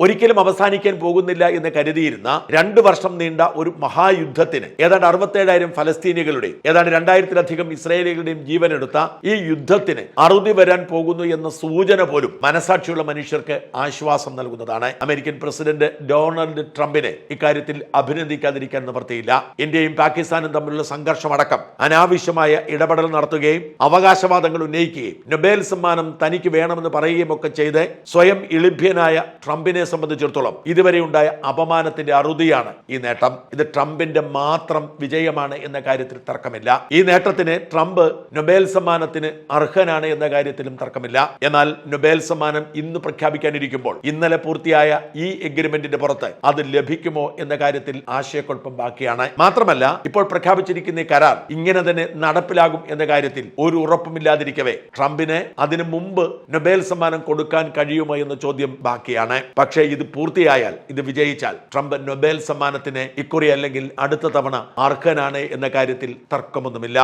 ഒരിക്കലും അവസാനിക്കാൻ പോകുന്നില്ല എന്ന് കരുതിയിരുന്ന രണ്ടു വർഷം നീണ്ട ഒരു മഹായുദ്ധത്തിന് ഏതാണ്ട് അറുപത്തേഴായിരം ഫലസ്തീനികളുടെ ഏതാണ്ട് രണ്ടായിരത്തിലധികം ഇസ്രായേലികളുടെയും ജീവനെടുത്ത ഈ യുദ്ധത്തിന് അറുതി വരാൻ പോകുന്നു എന്ന സൂചന പോലും മനസാക്ഷിയുള്ള മനുഷ്യർക്ക് ആശ്വാസം നൽകുന്നതാണ്. അമേരിക്കൻ പ്രസിഡന്റ് ഡൊണാൾഡ് ട്രംപിനെ ഇക്കാര്യത്തിൽ അഭിനന്ദിക്കാതിരിക്കാൻ നിവൃത്തിയില്ല. ഇന്ത്യയും പാകിസ്ഥാനും തമ്മിലുള്ള സംഘർഷമടക്കം അനാവശ്യമായ ഇടപെടൽ നടത്തുകയും അവകാശവാദങ്ങൾ ഉന്നയിക്കുകയും നൊബേൽ സമ്മാനം തനിക്ക് വേണമെന്ന് പറയുകയും ഒക്കെ ചെയ്ത് സ്വയം ഇളിഭ്യനായ ട്രംപിനെ സംബന്ധിച്ചിടത്തോളം ഇതുവരെ ഉണ്ടായ അപമാനത്തിന്റെ അറുതിയാണ് ഈ നേട്ടം. ഇത് ട്രംപിന്റെ മാത്രം വിജയമാണ് എന്ന കാര്യത്തിൽ തർക്കമില്ല. ഈ നേട്ടത്തിന് ട്രംപ് നൊബേൽ സമ്മാനത്തിന് അർഹനാണ് എന്ന കാര്യത്തിലും തർക്കമില്ല. എന്നാൽ നൊബേൽ സമ്മാനം ഇന്ന് പ്രഖ്യാപിക്കാനിരിക്കുമ്പോൾ ഇന്നലെ പൂർത്തിയായ ഈ എഗ്രിമെന്റിന്റെ പുറത്ത് അത് ലഭിക്കുമോ എന്ന കാര്യത്തിൽ ആശയക്കുഴപ്പം ബാക്കിയാണ്. മാത്രമല്ല ഇപ്പോൾ പ്രഖ്യാപിച്ചിരിക്കുന്ന കരാർ ഇങ്ങനെ തന്നെ നടപ്പിലാകും എന്ന കാര്യത്തിൽ ഒരു ഉറപ്പുമില്ലാതിരിക്കവേ ട്രംപിന് അതിനു മുമ്പ് നൊബേൽ സമ്മാനം കൊടുക്കാൻ കഴിയുമോ എന്ന ചോദ്യം ബാക്കിയാണ്. പക്ഷേ ഇത് പൂർത്തിയായാൽ ഇത് വിജയിച്ചാൽ ട്രംപ് നൊബേൽ സമ്മാനത്തിന് ഇക്കുറി അല്ലെങ്കിൽ അടുത്ത തവണ അർഹനാണ് എന്ന കാര്യത്തിൽ തർക്കമൊന്നുമില്ല.